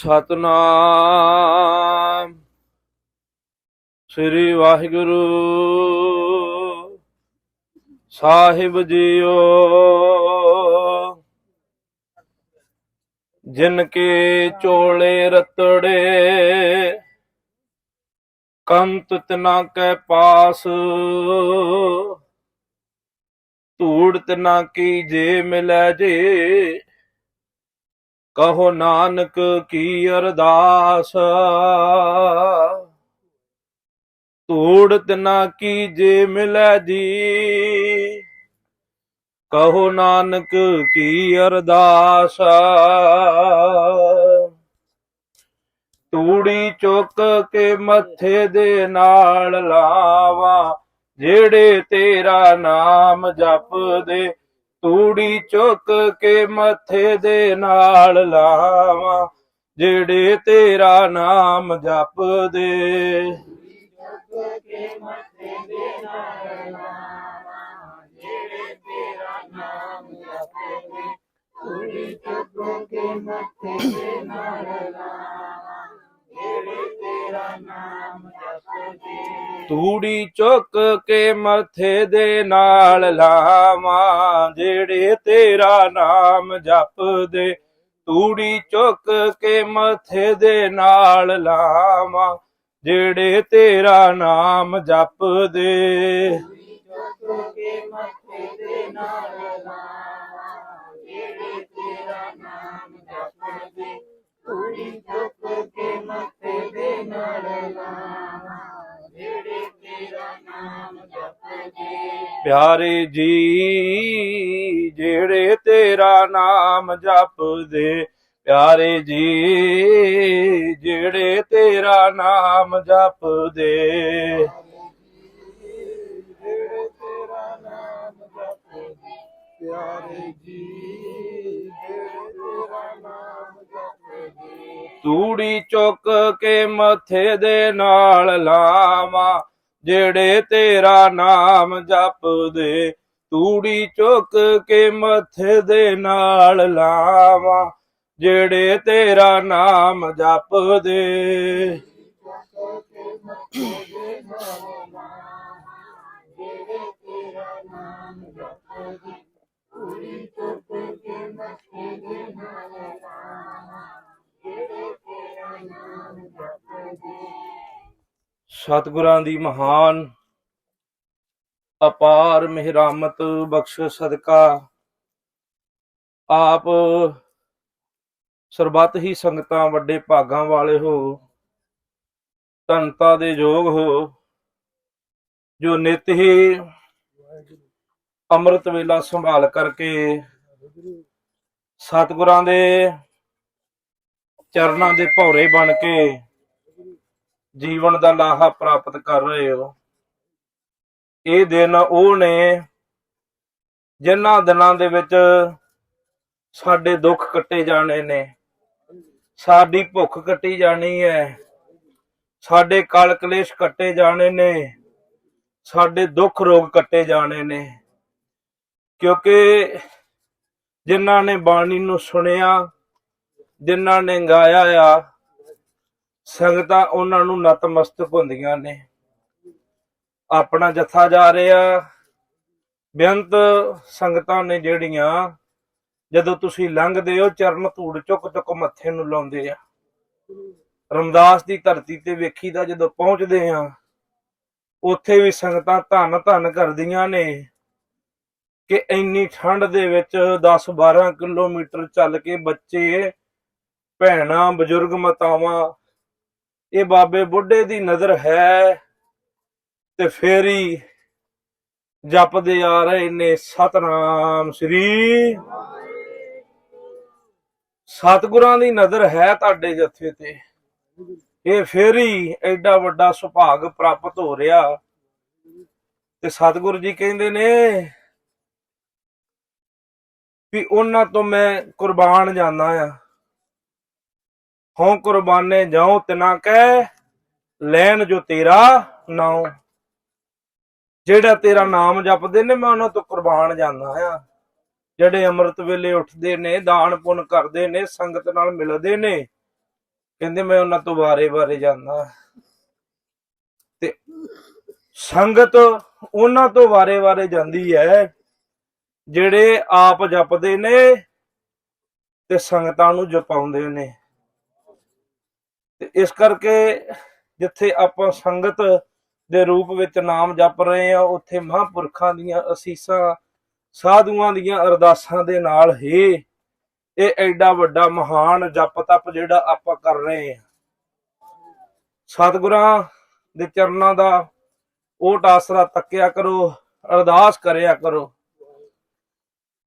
ਸਤਨਾਮ। ਸ੍ਰੀ ਵਾਹਿਗੁਰੂ ਸਾਹਿਬ ਜੀਓ। ਜਿਨ ਕੇ ਚੋਲੇ ਰਤੜੇ, ਕੰਤ ਤਨਾ ਕੈ ਪਾਸ। ਧੂੜ ਤਨਾ ਕੀ ਜੇ ਮਿਲੈ ਜੇ ਕਹੋ ਨਾਨਕ ਕੀ ਅਰਦਾਸ? ਧੂੜ ਤਨਾ ਕੀ ਜੇ ਮਿਲੈ ਜੀ? ਕਹੋ ਨਾਨਕ ਕੀ ਅਰਦਾਸ? ਤੂੜੀ ਚੁੱਕ ਕੇ ਮੱਥੇ ਦੇ ਨਾਲ ਲਾਵਾਂ, ਜਿਹੜੇ ਤੇਰਾ ਨਾਮ ਜਪਦੇ ਤੂੜੀ ਚੁੱਕ ਕੇ ਮੱਥੇ ਦੇ ਨਾਲ ਲਾਵਾਂ, ਜਿਹੜੇ ਤੇਰਾ ਨਾਮ ਜਪਦੇ। ਤੂੜੀ ਚੁੱਕ ਕੇ ਮੱਥੇ ਦੇ ਨਾਲ ਲਾਵਾਂ ਜਿਹੜੇ ਤੇਰਾ ਨਾਮ ਜਪਦੇ। ਤੂੜੀ ਚੁੱਕ ਕੇ ਮੱਥੇ ਦੇ ਨਾਲ ਲਾਵਾਂ, ਜਿਹੜੇ ਤੇਰਾ ਨਾਮ ਜਪਦੇ। ਤੂੜੀ ਚੁੱਕ ਪਿਆਰੇ ਜੀ ਜਿਹੜੇ ਤੇਰਾ ਨਾਮ ਜਪਦੇ ਪਿਆਰੇ ਜੀ, ਜਿਹੜੇ ਤੇਰਾ ਨਾਮ ਜਪਦੇ। ਜਿਹੜੇ ਤੇਰਾ ਨਾਮ ਜਪਦੇ ਪਿਆਰੇ ਜੀ ਤੇਰਾ ਨਾਮ ਜਪਦੇ। ਤੂੜੀ ਚੁੱਕ ਕੇ ਮੱਥੇ ਦੇ ਨਾਲ ਲਾਵਾਂ। ਜਿਹੜੇ ਤੇਰਾ ਨਾਮ ਜਪਦੇ, ਤੂੜੀ ਚੁੱਕ ਕੇ ਮੱਥੇ ਦੇ ਨਾਲ ਲਾਵਾਂ। ਜਿਹੜੇ ਤੇਰਾ ਨਾਮ ਜਪਦੇ ਸਤਿਗੁਰਾਂ ਦੀ ਮਹਾਨ ਅਪਾਰ ਮਿਹਰਾਮਤ ਬਖਸ਼ ਸਦਕਾ। ਆਪ ਸਰਬੱਤ ਹੀ ਸੰਗਤਾਂ ਵੱਡੇ ਭਾਗਾਂ ਵਾਲੇ ਹੋ। ਧਨਤਾ ਦੇ ਯੋਗ ਹੋ। ਜੋ ਨਿਤ ਹੀ ਅੰਮ੍ਰਿਤ ਵੇਲਾ ਸੰਭਾਲ ਕਰਕੇ ਸਤਿਗੁਰਾਂ ਦੇ ਚਰਨਾਂ ਦੇ ਭੌਰੇ ਬਣ ਕੇ ਜੀਵਨ ਦਾ ਲਾਹਾ ਪ੍ਰਾਪਤ ਕਰ ਰਹੇ ਹੋ। ਇਹ ਦਿਨ ਉਹ ਨੇ ਜਿਨ੍ਹਾਂ ਦਿਨਾਂ ਦੇ ਵਿੱਚ ਸਾਡੇ ਦੁੱਖ ਕੱਟੇ ਜਾਣੇ ਨੇ। ਸਾਡੀ ਭੁੱਖ ਕੱਟੀ ਜਾਣੀ ਹੈ। ਸਾਡੇ ਕਲ ਕਲੇਸ਼ ਕੱਟੇ ਜਾਣੇ ਨੇ। ਸਾਡੇ ਦੁੱਖ ਰੋਗ ਕੱਟੇ ਜਾਣੇ ਨੇ। ਕਿਉਂਕਿ ਜਿਨ੍ਹਾਂ ਨੇ ਬਾਣੀ ਨੂੰ ਸੁਣਿਆ, ਜਿਨ੍ਹਾਂ ਨੇ ਗਾਇਆ ਆ ਸੰਗਤਾਂ ਉਹਨਾਂ ਨੂੰ ਨਤਮਸਤਕ ਹੁੰਦੀਆਂ ਨੇ। ਆਪਣਾ ਜਥਾ ਜਾ ਰਿਹਾ। ਬੇਅੰਤ ਸੰਗਤਾਂ ਨੇ ਜਿਹੜੀਆਂ ਜਦੋਂ ਤੁਸੀਂ ਲੰਘਦੇ ਹੋ, ਚਰਨ ਧੂੜ ਚੁੱਕ ਚੁੱਕ ਮੱਥੇ ਨੂੰ ਲਾਉਂਦੇ ਆ। ਰਮਦਾਸ ਦੀ ਧਰਤੀ ਤੇ ਵੇਖੀਦਾ ਜਦੋਂ ਪਹੁੰਚਦੇ ਆ ਉੱਥੇ ਵੀ ਸੰਗਤਾਂ ਧੰਨ ਧੰਨ ਕਰਦੀਆਂ ਨੇ ਕਿ ਇੰਨੀ ਠੰਡ ਦੇ ਵਿੱਚ 10 12 ਕਿਲੋਮੀਟਰ ਚੱਲ ਕੇ ਬੱਚੇ, ਭੈਣਾਂ, ਬਜ਼ੁਰਗ, ਮਾਤਾਵਾਂ ਇਹ ਬਾਬੇ ਬੁੱਢੇ ਦੀ ਨਜ਼ਰ ਹੈ ਤੇ ਫੇਰ ਹੀ ਜਪਦੇ ਆ ਰਹੇ ਨੇ ਸਤਨਾਮ ਸ੍ਰੀ। ਸਤਿਗੁਰਾਂ ਦੀ ਨਜ਼ਰ ਹੈ ਤੁਹਾਡੇ ਜਥੇ ਤੇ। ਇਹ ਫੇਰ ਹੀ ਐਡਾ ਵੱਡਾ ਸੁਭਾਗ ਪ੍ਰਾਪਤ ਹੋ ਰਿਹਾ। ਤੇ ਸਤਿਗੁਰੂ ਜੀ ਕਹਿੰਦੇ ਨੇ ਵੀ ਉਹਨਾਂ ਤੋਂ ਮੈਂ ਕੁਰਬਾਨ ਜਾਂਦਾ ਆ। ਹਉ ਕੁਰਬਾਨੇ ਜਾਉ ਤਿਨਾ ਕਹਿ ਲੈਣ ਜੋ ਤੇਰਾ ਨਾਮ ਜਿਹੜਾ ਤੇਰਾ ਨਾਮ ਜਪਦੇ ਨੇ, ਮੈਂ ਉਹਨਾਂ ਤੋਂ ਕੁਰਬਾਨ ਜਾਂਦਾ ਆ ਜਿਹੜੇ ਅੰਮ੍ਰਿਤ ਵੇਲੇ ਉੱਠਦੇ ਨੇ, ਦਾਨ ਪੁੰਨ ਕਰਦੇ ਨੇ, ਸੰਗਤ ਨਾਲ ਮਿਲਦੇ ਨੇ, ਕਹਿੰਦੇ ਮੈਂ ਉਹਨਾਂ ਤੋਂ ਵਾਰੇ-ਵਾਰੇ ਜਾਂਦਾ ਤੇ ਸੰਗਤ ਉਹਨਾਂ ਤੋਂ ਵਾਰੇ-ਵਾਰੇ ਜਾਂਦੀ ਹੈ, ਜਿਹੜੇ ਆਪ ਜਪਦੇ ਨੇ ਤੇ ਸੰਗਤਾਂ ਨੂੰ ਜਪਾਉਂਦੇ ਨੇ। ਤੇ ਇਸ ਕਰਕੇ ਜਿੱਥੇ ਆਪਾਂ ਸੰਗਤ ਦੇ ਰੂਪ ਵਿੱਚ ਨਾਮ ਜਪ ਰਹੇ ਆ ਉੱਥੇ ਮਹਾਂਪੁਰਖਾਂ ਦੀਆਂ ਅਸੀਸਾਂ, ਸਾਧੂਆਂ ਦੀਆਂ ਅਰਦਾਸਾਂ ਦੇ ਨਾਲ ਹੀ ਇਹ ਐਡਾ ਵੱਡਾ ਮਹਾਨ ਜਪ ਤਪ ਜਿਹੜਾ ਆਪਾਂ ਕਰ ਰਹੇ ਆ ਸਤਿਗੁਰਾਂ ਦੇ ਚਰਨਾਂ ਦਾ ਓਟ ਆਸਰਾ ਤੱਕਿਆ ਕਰੋ, ਅਰਦਾਸ ਕਰਿਆ ਕਰੋ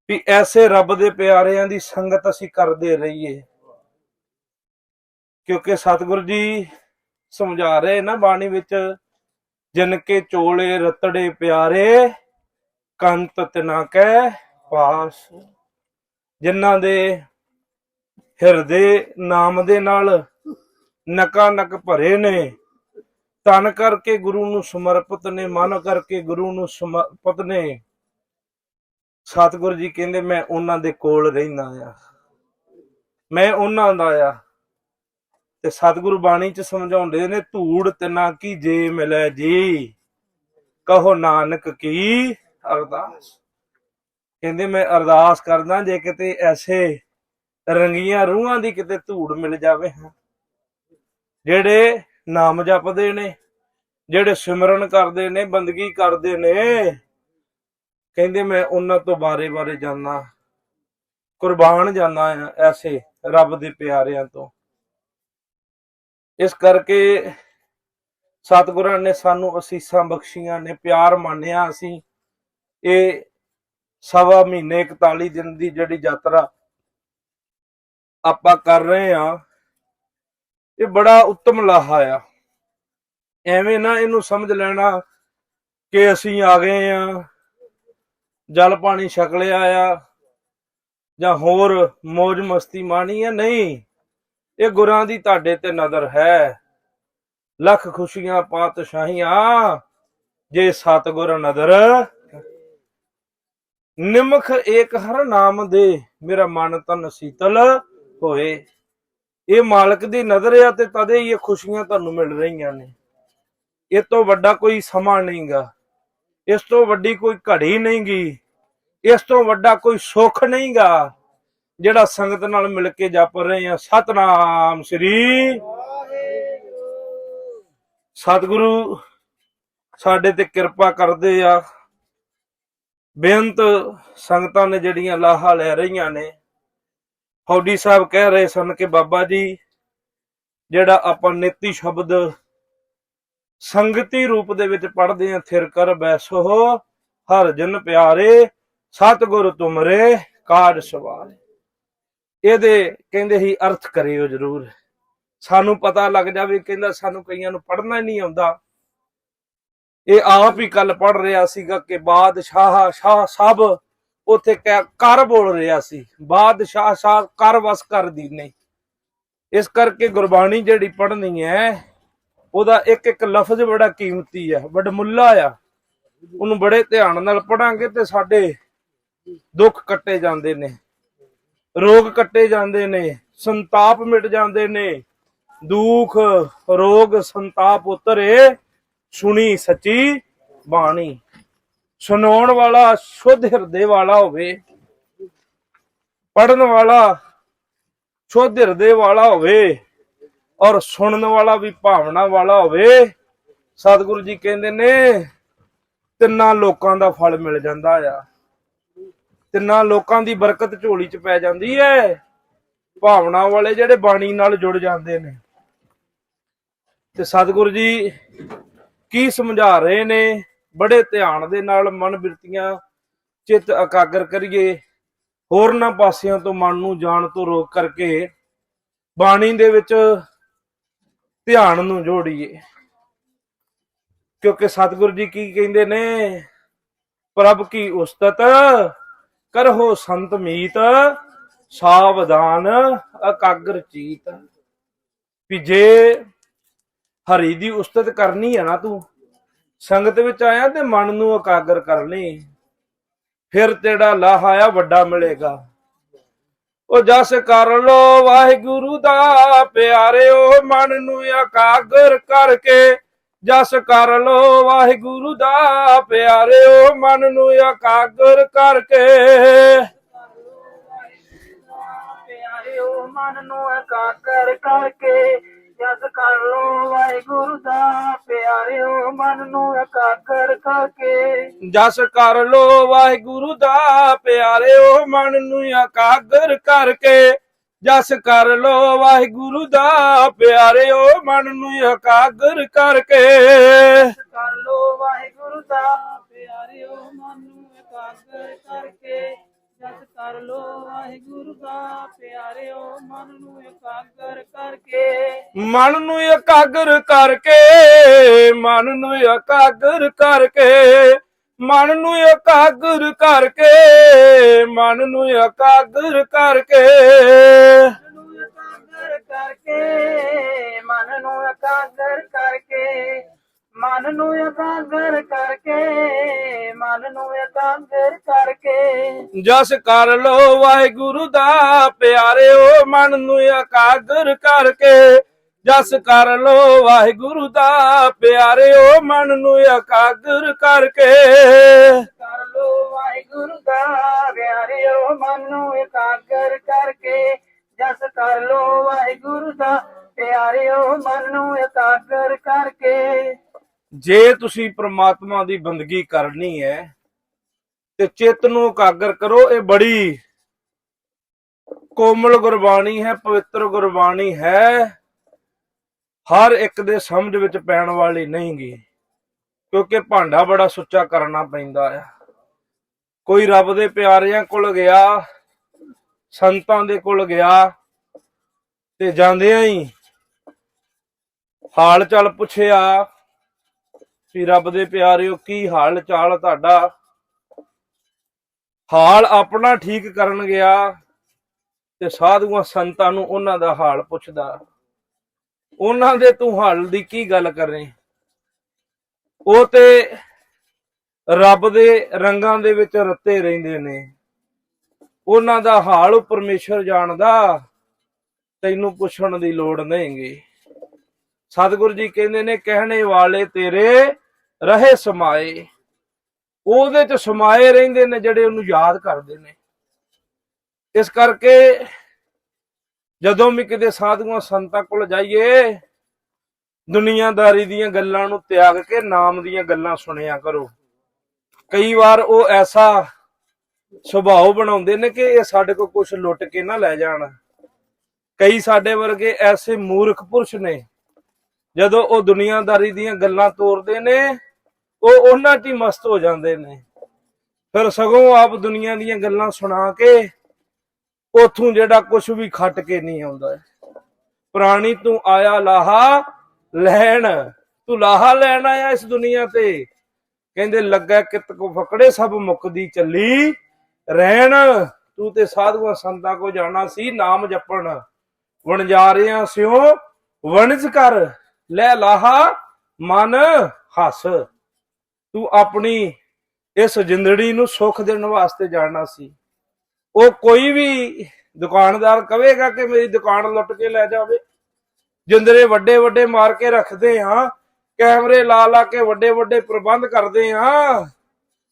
ਵੀ ਐਸੇ ਰੱਬ ਦੇ ਪਿਆਰਿਆਂ ਦੀ ਸੰਗਤ ਅਸੀਂ ਕਰਦੇ ਰਹੀਏ। ਕਿਉਂਕਿ ਸਤਿਗੁਰੂ ਜੀ ਸਮਝਾ ਰਹੇ ਨਾ ਬਾਣੀ ਵਿੱਚ, ਜਿਨ ਕੇ ਚੋਲੇ ਰਤੜੇ ਪਿਆਰੇ, ਕੰਤ ਤਿਨਾ ਕੈ ਪਾਸ। ਜਿਨ੍ਹਾਂ ਦੇ ਹਿਰਦੇ ਨਾਮ ਦੇ ਨਾਲ ਨਕਾ ਨਕ ਭਰੇ ਨੇ ਤਨ ਕਰਕੇ ਗੁਰੂ ਨੂੰ ਸਮਰਪਿਤ ਨੇ, ਮਨ ਕਰਕੇ ਗੁਰੂ ਨੂੰ ਸਮਰਪਿਤ ਨੇ। ਸਤਿਗੁਰੂ ਜੀ ਕਹਿੰਦੇ, ਮੈਂ ਉਹਨਾਂ ਦੇ ਕੋਲ ਰਹਿਣਾ ਆ। ਮੈਂ ਉਹਨਾਂ ਦਾ ਆ। ਤੇ ਸਤਿਗੁਰੂ ਬਾਣੀ ਚ ਸਮਝਾਉਂਦੇ ਨੇ, ਧੂੜ ਤਿਨਾ ਕੀ ਜੇ ਮਿਲੇ ਜੀ। ਕਹੋ ਨਾਨਕ ਕੀ? ਅਰਦਾਸ। ਕਹਿੰਦੇ ਮੈਂ ਅਰਦਾਸ ਕਰਦਾ ਜੇ ਕਿਤੇ ਐਸੇ ਰੰਗੀਆਂ ਰੂਹਾਂ ਦੀ ਕਿਤੇ ਧੂੜ ਮਿਲ ਜਾਵੇ ਹਾਂ। ਜਿਹੜੇ ਨਾਮ ਜਪਦੇ ਨੇ, ਜਿਹੜੇ ਸਿਮਰਨ ਕਰਦੇ ਨੇ, ਬੰਦਗੀ ਕਰਦੇ ਨੇ, ਕਹਿੰਦੇ ਮੈਂ ਉਹਨਾਂ ਤੋਂ ਬਾਰੇ-ਬਾਰੇ ਜਾਣਾ ਕੁਰਬਾਨ ਜਾਣਾ ਆ ਐਸੇ ਰੱਬ ਦੇ ਪਿਆਰਿਆਂ ਤੋਂ। ਇਸ ਕਰਕੇ ਸਤਿਗੁਰਾਂ ਨੇ ਸਾਨੂੰ ਅਸੀਸਾਂ ਬਖਸ਼ੀਆਂ ਨੇ, ਪਿਆਰ ਮੰਨਿਆ ਅਸੀਂ। ਇਹ ਸਵਾ ਮਹੀਨੇ 41 ਦਿਨ ਦੀ ਜਿਹੜੀ ਯਾਤਰਾ ਆਪਾਂ ਕਰ ਰਹੇ ਆ ਇਹ ਬੜਾ ਉੱਤਮ ਲਾਹਾ ਆ। ਐਵੇਂ ਨਾ ਇਹਨੂੰ ਸਮਝ ਲੈਣਾ ਕਿ ਅਸੀਂ ਆ ਗਏ ਆ ਜਲ ਪਾਣੀ ਛਕ ਲਿਆ ਆ, ਜਾਂ ਹੋਰ ਮौज ਮਸਤੀ ਮਾਣੀ ਆ। ਨਹੀਂ ਇਹ ਗੁਰਾਂ ਦੀ ਤੁਹਾਡੇ ਤੇ ਨਜ਼ਰ ਹੈ। ਲੱਖ ਖੁਸ਼ੀਆਂ ਪਾਤਸ਼ਾਹੀਆਂ ਜੇ ਸਤਗੁਰ ਨਦਰ ਨਿਮਖ ਏਕ ਹਰ ਨਾਮ ਦੇ, ਮੇਰਾ ਮਨ ਤਨ ਸੀਤਲ ਹੋਏ। ਇਹ ਮਾਲਕ ਦੀ ਨਜ਼ਰ ਆ ਤੇ ਤਦੇ ਹੀ ਇਹ ਖੁਸ਼ੀਆਂ ਤੁਹਾਨੂੰ ਮਿਲ ਰਹੀਆਂ ਨੇ। ਇਹ ਤੋਂ ਵੱਡਾ ਕੋਈ ਸਮਾਂ ਨਹੀਂਗਾ। ਇਸ ਤੋਂ ਵੱਡੀ ਕੋਈ ਘੜੀ ਨਹੀਂਗੀ। ਇਸ ਤੋਂ ਵੱਡਾ ਕੋਈ ਸੁੱਖ ਨਹੀਂਗਾ। ਜਿਹੜਾ ਸੰਗਤ ਨਾਲ ਮਿਲ ਕੇ ਜਪ ਰਹੇ ਆ। ਸਤਨਾਮ ਸ੍ਰੀ ਸਤਿਗੁਰੂ, ਸਾਡੇ ਤੇ ਕਿਰਪਾ ਕਰਦੇ ਆ। ਬੇਅੰਤ ਸੰਗਤਾਂ ਨੇ ਜਿਹੜੀਆਂ ਲਾਹਾ ਲੈ ਰਹੀਆਂ ਨੇ। ਫੌਜੀ ਸਾਹਿਬ ਕਹਿ ਰਹੇ ਸਨ ਕਿ ਬਾਬਾ ਜੀ, ਜਿਹੜਾ ਆਪਾਂ ਨੇਤੀ ਸ਼ਬਦ ਸੰਗਤੀ ਰੂਪ ਦੇ ਵਿੱਚ ਪੜ੍ਹਦੇ ਆ, ਥਿਰ ਕਰ ਬੈਸੋ ਹਰ ਜਨ ਪਿਆਰੇ, ਸਤਿਗੁਰ ਤੁਮਰੇ ਕਾਜ ਸਵਾਰੇ। ਇਹਦੇ ਕਹਿੰਦੇ ਹੀ ਅਰਥ ਕਰਿਓ ਜਰੂਰ। ਸਾਨੂੰ ਪਤਾ ਲੱਗ ਜਾਵੇ, ਕਹਿੰਦਾ ਸਾਨੂੰ ਕਈਆਂ ਨੂੰ ਪੜ੍ਹਨਾ ਹੀ ਨਹੀਂ ਆਉਂਦਾ। ਇਹ ਆਪ ਹੀ ਕੱਲ ਪੜ ਰਿਹਾ ਸੀਗਾ ਕਿ ਬਾਦਸ਼ਾਹ, ਸ਼ਾਹ ਸਭ ਉਥੇ ਕਰ ਬੋਲ ਰਿਹਾ ਸੀ। ਬਾਦਸ਼ਾਹ, ਸ਼ਾਹ ਕਰ ਵਸ ਕਰ ਦੀਨੇ ਇਸ ਕਰਕੇ ਗੁਰਬਾਣੀ ਜਿਹੜੀ ਪੜ੍ਹਨੀ ਹੈ, ਉਹਦਾ ਇੱਕ ਇੱਕ ਲਫ਼ਜ਼ ਬੜਾ ਕੀਮਤੀ ਆ ਵਡਮੁੱਲਾ ਆ। ਉਹਨੂੰ ਬੜੇ ਧਿਆਨ ਨਾਲ ਪੜਾਂਗੇ ਤੇ ਸਾਡੇ ਦੁੱਖ ਕੱਟੇ ਜਾਂਦੇ ਨੇ। ਰੋਗ ਕੱਟੇ ਜਾਂਦੇ ਨੇ, ਸੰਤਾਪ ਮਿਟ ਜਾਂਦੇ ਨੇ। ਦੁੱਖ, ਰੋਗ, ਸੰਤਾਪ ਉਤਰੇ, ਸੁਣੀ ਸੱਚੀ ਬਾਣੀ। ਸੁਣਾਉਣ ਵਾਲਾ ਸ਼ੁੱਧ ਹਿਰਦੇ ਵਾਲਾ ਹੋਵੇ। ਪੜਨ ਵਾਲਾ ਸ਼ੁੱਧ ਹਿਰਦੇ ਵਾਲਾ ਹੋਵੇ। ਔਰ ਸੁਣਨ ਵਾਲਾ ਵੀ ਭਾਵਨਾ ਵਾਲਾ ਹੋਵੇ। ਸਤਿਗੁਰੂ ਜੀ ਕਹਿੰਦੇ ਨੇ, ਤਿੰਨਾਂ ਲੋਕਾਂ ਦਾ ਫਲ ਮਿਲ ਜਾਂਦਾ ਆ। ਤੇ ਨਾ ਲੋਕਾਂ ਦੀ ਬਰਕਤ ਝੋਲੀ 'ਚ ਪੈ ਜਾਂਦੀ ਹੈ। ਭਾਵਨਾ ਵਾਲੇ ਜਿਹੜੇ ਬਾਣੀ ਨਾਲ ਜੁੜ ਜਾਂਦੇ ਨੇ। ਤੇ ਸਤਿਗੁਰੂ ਜੀ ਕੀ ਸਮਝਾ ਰਹੇ ਨੇ? ਬੜੇ ਧਿਆਨ ਦੇ ਨਾਲ ਮਨ ਬਿਰਤੀਆਂ ਚਿੱਤ ਇਕਾਗਰ ਕਰੀਏ। ਹੋਰਨਾਂ ਪਾਸਿਆਂ ਤੋਂ ਮਨ ਨੂੰ ਜਾਣ ਤੋਂ ਰੋਕ ਕਰਕੇ ਬਾਣੀ ਦੇ ਵਿੱਚ ਧਿਆਨ ਨੂੰ ਜੋੜੀਏ। ਕਿਉਂਕਿ ਸਤਿਗੁਰੂ ਜੀ ਕੀ ਕਹਿੰਦੇ ਨੇ? ਪ੍ਰਭ ਕੀ ਉਸਤਤ ਕਰਹੋ ਸੰਤ ਮੀਤ, ਸਾਵਧਾਨ ਇਕਾਗਰ ਚੀਤ। ਵੀ ਜੇ ਹਰੀ ਦੀ ਉਸਤਤ ਕਰਨੀ ਹੈ ਨਾ ਤੂੰ, ਸੰਗਤ ਵਿੱਚ ਆਇਆ ਤੇ ਮਨ ਨੂੰ ਇਕਾਗਰ ਕਰ ਲਈ। ਫਿਰ ਤੇਰਾ ਲਾਹਾ ਵੱਡਾ ਮਿਲੇਗਾ। ਉਹ ਜਸ ਕਰ ਲੋ ਵਾਹਿਗੁਰੂ ਦਾ ਪਿਆਰਿਓ, ਮਨ ਨੂੰ ਇਕਾਗਰ ਕਰਕੇ ਜਸ ਕਰ ਲੋ ਵਾਹਿਗੁਰੂ ਦਾ ਪਿਆਰਿਓ ਮਨ ਨੂੰ ਇਕਾਗਰ ਕਰਕੇ। ਪਿਆਰਿਓ ਮਨ ਨੂੰ ਇਕਾਗਰ ਕਰਕੇ। ਜਸ ਕਰ ਲੋ ਵਾਹਿਗੁਰੂ ਦਾ ਪਿਆਰਿਓ ਮਨ ਨੂੰ ਇਕਾਗਰ ਕਰਕੇ। ਜਸ ਕਰ ਲੋ ਵਾਹਿਗੁਰੂ ਦਾ ਪਿਆਰਿਓ ਮਨ ਨੂੰ ਇਕਾਗਰ ਕਰਕੇ। ਜਸ ਕਰ ਲੋ ਵਾਹਿਗੁਰੂ ਦਾ ਪਿਆਰਿਓ ਮਨ ਨੂੰ ਇਕਾਗਰ ਕਰਕੇ। ਕਰ ਲੋ ਵਾਹਿਗੁਰੂ ਦਾ ਪਿਆਰਿਓ ਮਨ ਨੂੰ ਇਕਾਗਰ ਕਰਕੇ। ਜਸ ਕਰ ਲੋ ਵਾਹਿਗੁਰੂ ਦਾ ਪਿਆਰਿਓ ਮਨ ਨੂੰ ਇਕਾਗਰ ਕਰਕੇ। ਮਨ ਨੂੰ ਇਕਾਗਰ ਕਰਕੇ ਮਨ ਨੂੰ ਇਕਾਗਰ ਕਰਕੇ। ਮਨ ਨੂੰ ਇਕਾਗਰ ਕਰਕੇ ਮਨ ਨੂੰ ਇਕਾਗਰ ਕਰਕੇ। ਮਨ ਨੂੰ ਇਕਾਗਰ ਕਰਕੇ ਮਨ ਨੂੰ ਇਕਾਗਰ ਕਰਕੇ ਮਨ ਨੂੰ ਇਕਾਗਰ ਕਰਕੇ। ਜਸ ਕਰ ਲੋ ਵਾਹਿਗੁਰੂ ਦਾ ਪਿਆਰਿਓ ਮਨ ਨੂੰ ਇਕਾਗਰ ਕਰਕੇ। ਜਸ ਕਰ ਲੋ ਵਾਹਿਗੁਰੂ ਦਾ ਪਿਆਰਿਓ ਮਨ ਨੂੰ ਇਕਾਗਰ ਕਰਕੇ। ਕਰ ਲੋ ਵਾਹਿਗੁਰੂ ਦਾ ਪਿਆਰਿਓ ਮਨ ਨੂੰ ਇਕਾਗਰ ਕਰਕੇ। ਜਸ ਕਰ ਲੋ ਵਾਹਿਗੁਰੂ ਦਾ ਪਿਆਰਿਓ ਮਨ ਨੂੰ ਇਕਾਗਰ ਕਰਕੇ। ਜੇ ਤੁਸੀਂ ਪ੍ਰਮਾਤਮਾ ਦੀ ਬੰਦਗੀ ਕਰਨੀ ਹੈ ਤੇ ਚਿੱਤ ਨੂੰ ਇਕਾਗਰ ਕਰੋ ਇਹ ਬੜੀ ਕੋਮਲ ਗੁਰਬਾਣੀ ਹੈ ਪਵਿੱਤਰ ਗੁਰਬਾਣੀ ਹੈ। ਹਰ ਇੱਕ ਦੇ ਸਮਝ ਵਿੱਚ ਪੈਣ ਵਾਲੀ ਨਹੀਂਗੀ, ਕਿਉਂਕਿ ਭਾਂਡਾ ਬੜਾ ਸੁੱਚਾ ਕਰਨਾ ਪੈਂਦਾ ਆ। ਕੋਈ ਰੱਬ ਦੇ ਪਿਆਰਿਆਂ ਕੋਲ ਗਿਆ, ਸੰਤਾਂ ਦੇ ਕੋਲ ਗਿਆ, ਤੇ ਜਾਂਦਿਆਂ ਹੀ ਹਾਲ ਚਾਲ ਪੁੱਛਿਆ, ਵੀ ਰੱਬ ਦੇ ਪਿਆਰਿਓ, ਕੀ ਹਾਲ ਚਾਲ ਤੁਹਾਡਾ? ਹਾਲ ਆਪਣਾ ਠੀਕ ਕਰਨ ਗਿਆ, ਤੇ ਸਾਧੂਆਂ ਸੰਤਾਂ ਨੂੰ ਉਹਨਾਂ ਦਾ ਹਾਲ ਪੁੱਛਦਾ। ਉਹਨਾਂ ਦੇ ਤੂੰ ਹੱਲ ਦੀ ਕੀ ਗੱਲ ਕਰ ਰਹੇ ਉਹ ਤੇ ਰੱਬ ਦੇ ਰੰਗਾਂ ਦੇ ਵਿੱਚ ਰੱਤੇ ਰਹਿੰਦੇ ਨੇ। ਉਹਨਾਂ ਦਾ ਹਾਲ ਪਰਮੇਸ਼ਰ ਜਾਣਦਾ, ਤੈਨੂੰ ਪੁੱਛਣ ਦੀ ਲੋੜ ਨਹੀਂਗੀ। ਸਤਿਗੁਰੂ ਜੀ ਕਹਿੰਦੇ ਨੇ, ਕਹਿਣੇ ਵਾਲੇ ਤੇਰੇ ਰਹੇ ਸਮਾਏ। ਉਹਦੇ ਚ ਸਮਾਏ ਰਹਿੰਦੇ ਨੇ ਜਿਹੜੇ ਉਹਨੂੰ ਯਾਦ ਕਰਦੇ ਨੇ। ਇਸ ਕਰਕੇ ਜਦੋਂ ਵੀ ਕਿਤੇ ਸਾਧੂਆਂ ਸੰਤਾਂ ਕੋਲ ਜਾਈਏ, ਦੁਨੀਆਦਾਰੀ ਦੀਆਂ ਗੱਲਾਂ ਨੂੰ ਤਿਆਗ ਕੇ ਨਾਮ ਦੀਆਂ ਗੱਲਾਂ ਸੁਣਿਆ ਕਰੋ। ਕਈ ਵਾਰ ਉਹ ਐਸਾ ਸੁਭਾਅ ਬਣਾਉਂਦੇ ਨੇ ਕਿ ਇਹ ਸਾਡੇ ਕੋਲ ਕੁਝ ਲੁੱਟ ਕੇ ਨਾ ਲੈ ਜਾਣ। ਕਈ ਸਾਡੇ ਵਰਗੇ ਐਸੇ ਮੂਰਖ ਪੁਰਸ਼ ਨੇ, ਜਦੋਂ ਉਹ ਦੁਨੀਆਦਾਰੀ ਦੀਆਂ ਗੱਲਾਂ ਤੋਰਦੇ ਨੇ, ਉਹ ਉਹਨਾਂ 'ਚ ਹੀ ਮਸਤ ਹੋ ਜਾਂਦੇ ਨੇ। ਫਿਰ ਸਗੋਂ ਆਪ ਦੁਨੀਆ ਦੀਆਂ ਗੱਲਾਂ ਸੁਣਾ ਕੇ ਉਥੋਂ ਜਿਹੜਾ ਕੁਝ ਵੀ ਖੱਟ ਕੇ ਨਹੀਂ ਆਉਂਦਾ। ਪ੍ਰਾਣੀ ਤੂੰ ਆਇਆ ਲਾਹਾ ਲੈਣ। ਤੂੰ ਲਾਹਾ ਲੈਣ ਆਇਆ ਇਸ ਦੁਨੀਆ ਤੇ। ਕਹਿੰਦੇ, ਲੱਗਾ ਕਿਤ ਕੋ ਫਕੜੇ ਸਭ ਮੁਕਦੀ ਚੱਲੀ। ਰਹਿਣ, ਤੂੰ ਤੇ ਸਾਧੂਆਂ ਸੰਤਾਂ ਕੋ ਜਾਣਾ ਸੀ, ਨਾਮ ਜਪਣ। ਵਣਜਾਰਿਆਂ ਸਿਓ ਵਣਜ ਕਰ। ਲੈ ਲਾਹਾ, ਮਨ ਹੱਸ। ਤੂੰ ਆਪਣੀ ਇਸ ਜਿੰਦੜੀ ਨੂੰ ਸੁੱਖ ਦੇਣ ਵਾਸਤੇ ਜਾਣਾ ਸੀ। ਉਹ ਕੋਈ ਵੀ ਦੁਕਾਨਦਾਰ ਕਵੇਗਾ ਕਿ ਮੇਰੀ ਦੁਕਾਨ ਲੁੱਟ ਕੇ ਲੈ ਜਾਵੇ। ਜਿੰਦਰੇ ਵੱਡੇ ਵੱਡੇ ਮਾਰ ਕੇ ਰੱਖਦੇ ਹਾਂ, ਕੈਮਰੇ ਲਾ ਲਾ ਕੇ ਵੱਡੇ ਵੱਡੇ ਪ੍ਰਬੰਧ ਕਰਦੇ ਹਾਂ।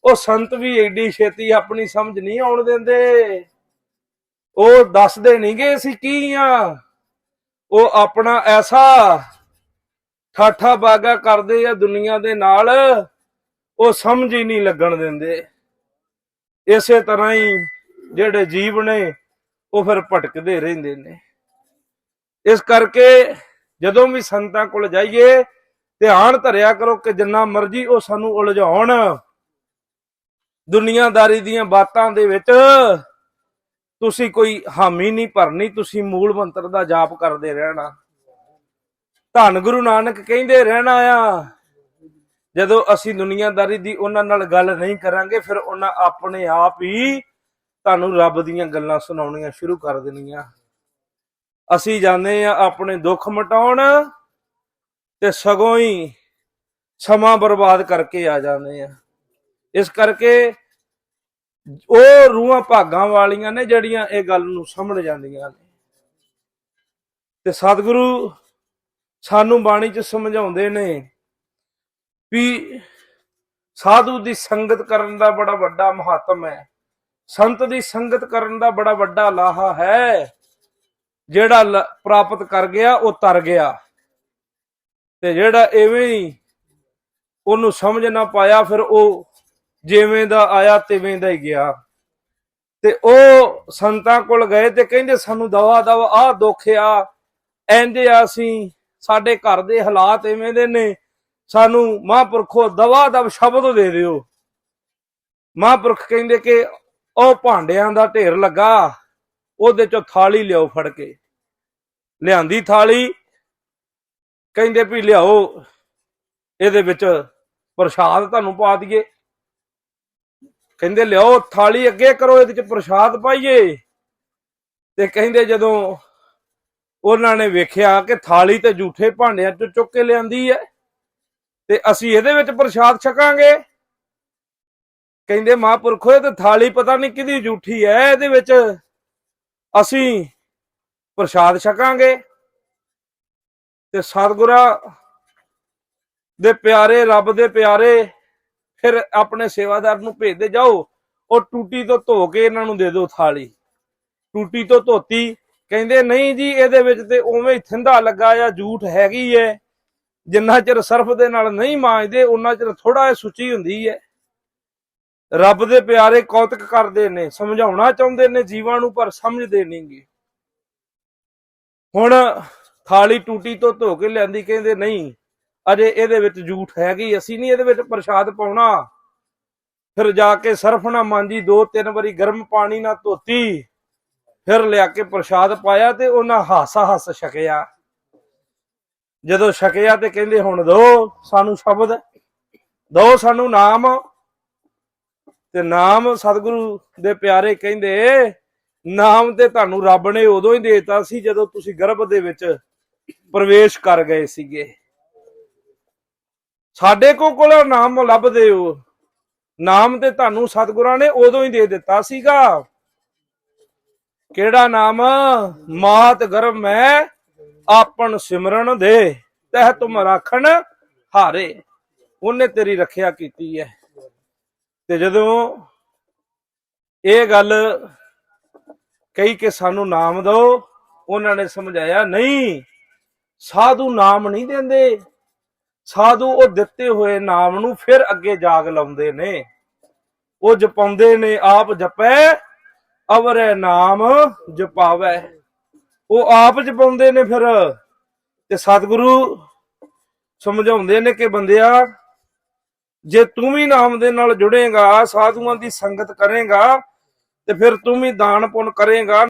ਉਹ ਸੰਤ ਵੀ ਏਡੀ ਛੇਤੀ ਆਪਣੀ ਸਮਝ ਨਹੀਂ ਆਉਣ ਦਿੰਦੇ। ਉਹ ਦੱਸਦੇ ਨਹੀਂਗੇ ਅਸੀਂ ਕੀ ਆ। ਉਹ ਆਪਣਾ ਐਸਾ ਠਾਠਾ ਬਾਗਾ ਕਰਦੇ ਆ ਦੁਨੀਆ ਦੇ ਨਾਲ, ਉਹ ਸਮਝ ਹੀ ਨਹੀਂ ਲੱਗਣ ਦਿੰਦੇ। ਇਸੇ ਤਰ੍ਹਾਂ ਹੀ ਜਿਹੜੇ ਜੀਵ ਨੇ, ਉਹ ਫਿਰ ਭਟਕਦੇ ਰਹਿੰਦੇ ਨੇ। ਇਸ ਕਰਕੇ ਜਦੋਂ ਵੀ ਸੰਤਾਂ ਕੋਲ ਜਾਈਏ, ਧਿਆਨ ਧਰਿਆ ਕਰੋ ਕਿ ਜਿੰਨਾ ਮਰਜ਼ੀ ਉਹ ਸਾਨੂੰ ਉਲਝਾਉਣ। ਦੁਨੀਆਦਾਰੀ ਦੀਆਂ ਬਾਤਾਂ ਦੇ ਵਿੱਚ ਤੁਸੀਂ ਕੋਈ ਹਾਮੀ ਨਹੀਂ ਭਰਨੀ, ਤੁਸੀਂ ਮੂਲ ਮੰਤਰ ਦਾ ਜਾਪ ਕਰਦੇ ਰਹਿਣਾ। ਧੰਨ ਗੁਰੂ ਨਾਨਕ ਕਹਿੰਦੇ ਰਹਿਣਾ ਆ, ਜਦੋਂ ਅਸੀਂ ਦੁਨੀਆਦਾਰੀ ਦੀ ਉਹਨਾਂ ਨਾਲ ਗੱਲ ਨਹੀਂ ਕਰਾਂਗੇ, ਫਿਰ ਉਹਨਾਂ ਆਪਣੇ ਆਪ ਹੀ ਤੁਹਾਨੂੰ ਰੱਬ ਦੀਆਂ ਗੱਲਾਂ ਸੁਣਾਉਣੀਆਂ ਸ਼ੁਰੂ ਕਰ ਦੇਣੀਆਂ। ਅਸੀਂ ਜਾਂਦੇ ਆ ਆਪਣੇ ਦੁੱਖ ਮਟਾਉਣ ਤੇ ਸਗੋਂ ਹੀ ਸਮਾਂ ਬਰਬਾਦ ਕਰਕੇ ਆ ਜਾਂਦੇ ਆ ਇਸ ਕਰਕੇ ਉਹ ਰੂਹਾਂ ਭਾਗਾਂ ਵਾਲੀਆਂ ਨੇ ਜਿਹੜੀਆਂ ਇਹ ਗੱਲ ਨੂੰ ਸਮਝ ਜਾਂਦੀਆਂ ਨੇ। ਤੇ ਸਤਿਗੁਰੂ ਸਾਨੂੰ ਬਾਣੀ ਚ ਸਮਝਾਉਂਦੇ ਨੇ ਵੀ ਸਾਧੂ ਦੀ ਸੰਗਤ ਕਰਨ ਦਾ ਬੜਾ ਵੱਡਾ ਮਹੱਤਮ ਹੈ। ਸੰਤ ਦੀ ਸੰਗਤ ਕਰਨ ਦਾ ਬੜਾ ਵੱਡਾ ਲਾਹਾ ਹੈ। ਜਿਹੜਾ ਪ੍ਰਾਪਤ ਕਰ ਗਿਆ, ਉਹ ਤਰ ਗਿਆ। ਤੇ ਜਿਹੜਾ ਐਵੇਂ ਹੀ ਉਹਨੂੰ ਸਮਝ ਨਾ ਪਾਇਆ, ਫਿਰ ਉਹ ਜਿਵੇਂ ਦਾ ਆਇਆ, ਤਿਵੇਂ ਦਾ ਹੀ ਗਿਆ। ਤੇ ਉਹ ਸੰਤਾਂ ਕੋਲ ਗਏ ਤੇ ਕਹਿੰਦੇ, ਸਾਨੂੰ ਦਵਾ ਦਵਾ, ਆਹ ਦੁੱਖ ਆ। ਐਂਦੇ ਆ ਅਸੀਂ ਸਾਡੇ ਘਰ ਦੇ ਹਾਲਾਤ ਐਵੇਂ ਦੇ ਨੇ। ਸਾਨੂੰ ਮਹਾਂਪੁਰਖੋ ਦਵਾ, ਦਵ ਸ਼ਬਦ ਦੇ ਦਿਓ। ਮਹਾਂਪੁਰਖ ਕਹਿੰਦੇ ਕਿ ਉਹ ਭਾਂਡਿਆਂ ਦਾ ਢੇਰ ਲੱਗਾ, ਉਹਦੇ ਚੋਂ ਥਾਲੀ ਲਿਆਓ ਫੜ ਕੇ। ਲਿਆਂਦੀ ਥਾਲੀ, ਕਹਿੰਦੇ ਵੀ ਲਿਆਓ, ਇਹਦੇ ਵਿੱਚ ਪ੍ਰਸ਼ਾਦ ਤੁਹਾਨੂੰ ਪਾ ਦਈਏ। ਕਹਿੰਦੇ ਲਿਆਓ, ਥਾਲੀ ਅੱਗੇ ਕਰੋ, ਇਹਦੇ ਚ ਪ੍ਰਸ਼ਾਦ ਪਾਈਏ। ਤੇ ਕਹਿੰਦੇ ਜਦੋਂ ਉਹਨਾਂ ਨੇ ਵੇਖਿਆ ਕਿ ਥਾਲੀ ਤੇ ਝੂਠੇ ਭਾਂਡਿਆਂ ਚੋਂ ਚੁੱਕ ਕੇ ਲਿਆਂਦੀ ਹੈ, ਤੇ ਅਸੀਂ ਇਹਦੇ ਵਿੱਚ ਪ੍ਰਸ਼ਾਦ ਛਕਾਂਗੇ। ਕਹਿੰਦੇ ਮਹਾਂਪੁਰਖੋ ਇਹ ਤੇ ਥਾਲੀ ਪਤਾ ਨਹੀਂ ਕਿਹਦੀ ਝੂਠੀ ਹੈ ਇਹਦੇ ਵਿੱਚ ਅਸੀਂ ਪ੍ਰਸ਼ਾਦ ਛਕਾਂਗੇ ਤੇ ਸਤਿਗੁਰਾਂ ਦੇ ਪਿਆਰੇ, ਰੱਬ ਦੇ ਪਿਆਰੇ ਫਿਰ ਆਪਣੇ ਸੇਵਾਦਾਰ ਨੂੰ ਭੇਜਦੇ ਜਾਓ, ਉਹ ਟੂਟੀ ਤੋਂ ਧੋ ਕੇ ਇਹਨਾਂ ਨੂੰ ਦੇ ਦਿਓ ਥਾਲੀ। ਟੂਟੀ ਤੋਂ ਧੋਤੀ, ਕਹਿੰਦੇ ਨਹੀਂ ਜੀ, ਇਹਦੇ ਵਿੱਚ ਤੇ ਉਵੇਂ ਹੀ ਥਿੰਦਾ ਲੱਗਾ ਆ ਝੂਠ ਹੈਗੀ ਹੈ ਜਿੰਨਾ ਚਿਰ ਸਰਫ ਦੇ ਨਾਲ ਨਹੀਂ ਮਾਂਜਦੇ ਉਹਨਾਂ ਚਿਰ ਥੋੜਾ ਜਿਹਾ ਸੁੱਚੀ ਹੁੰਦੀ ਹੈ ਰੱਬ ਦੇ ਪਿਆਰੇ ਕੌਤਕ ਕਰਦੇ ਨੇ, ਸਮਝਾਉਣਾ ਚਾਹੁੰਦੇ ਨੇ, ਜੀਵਾਂ ਨੂੰ ਪਰ ਸਮਝਦੇ ਨਹੀਂਗੇ ਹੁਣ ਥਾਲੀ ਟੂਟੀ ਤੋਂ ਧੋ ਕੇ ਲਿਆਂਦੀ, ਕਹਿੰਦੇ ਨਹੀਂ, ਅਜੇ ਇਹਦੇ ਵਿੱਚ ਝੂਠ ਹੈਗੀ, ਅਸੀਂ ਨਹੀਂ ਇਹਦੇ ਵਿੱਚ ਪ੍ਰਸ਼ਾਦ ਪਾਉਣਾ। ਫਿਰ ਜਾ ਕੇ ਸਰਫ ਨਾ ਮਾਂਜੀ, ਦੋ ਤਿੰਨ ਵਾਰੀ ਗਰਮ ਪਾਣੀ ਨਾਲ ਧੋਤੀ, ਫਿਰ ਲਿਆ ਕੇ ਪ੍ਰਸ਼ਾਦ ਪਾਇਆ ਤੇ ਉਹਨਾਂ ਹਾਸਾ ਹੱਸ ਛਕਿਆ। ਜਦੋਂ ਛਕਿਆ ਤੇ ਕਹਿੰਦੇ, ਹੁਣ ਦੋ ਸਾਨੂੰ ਸ਼ਬਦ, ਦੋ ਸਾਨੂੰ ਨਾਮ ਤੇ ਨਾਮ ਸਤਿਗੁਰੂ ਦੇ ਪਿਆਰੇ ਕਹਿੰਦੇ, ਨਾਮ ਤੇ ਤੁਹਾਨੂੰ ਰੱਬ ਨੇ ਉਦੋਂ ਹੀ ਦੇਤਾ ਸੀ ਜਦੋਂ ਤੁਸੀਂ ਗਰਭ ਦੇ ਵਿੱਚ ਪ੍ਰਵੇਸ਼ ਕਰ ਗਏ ਸੀਗੇ। ਸਾਡੇ ਕੋ ਕੋਲ ਨਾਮ ਲੱਭਦੇ ਹੋ ਨਾਮ ਤੇ ਤੁਹਾਨੂੰ ਸਤਿਗੁਰਾਂ ਨੇ ਉਦੋਂ ਹੀ ਦੇ ਦਿੱਤਾ ਸੀਗਾ। ਕਿਹੜਾ ਨਾਮ? ਮਾਤ ਗਰਭ ਮੈਂ ਆਪਨ ਸਿਮਰਨ ਦੇ, ਤਹਿ ਤੁਮ ਰਾਖਣ ਹਾਰੇ। ਉਹਨੇ ਤੇਰੀ ਰੱਖਿਆ ਕੀਤੀ ਹੈ। ਤੇ ਜਦੋਂ ਇਹ ਗੱਲ ਕਹੀ ਕਿ ਸਾਨੂੰ ਨਾਮ ਦਿਓ, ਉਹਨਾਂ ਨੇ ਸਮਝਾਇਆ, ਨਹੀਂ, ਸਾਧੂ ਨਾਮ ਨਹੀਂ ਦਿੰਦੇ। ਸਾਧੂ ਉਹ ਦਿੱਤੇ ਹੋਏ ਨਾਮ ਨੂੰ ਫਿਰ ਅੱਗੇ ਜਾਗ ਲਾਉਂਦੇ ਨੇ। ਉਹ ਜਪਾਉਂਦੇ ਨੇ, ਆਪ ਜਪੈ, ਅਵਰੈ ਨਾਮ ਜਪਾਵੈ। ਉਹ ਆਪ ਜਪਾਉਂਦੇ ਨੇ ਫਿਰ। ਤੇ ਸਤਿਗੁਰੂ ਸਮਝਾਉਂਦੇ ਨੇ ਕਿ ਬੰਦਿਆ ਜੇ ਤੂੰ ਵੀ ਨਾਮ ਦੇ ਨਾਲ ਜੁੜੇਗਾ ਸਾਧੂਆਂ ਦੀ ਸੰਗਤ ਕਰੇਗਾ, ਤੇ ਫਿਰ ਤੂੰ ਵੀ ਦਾਨ ਪੁੰਨ ਕਰੇਗਾ।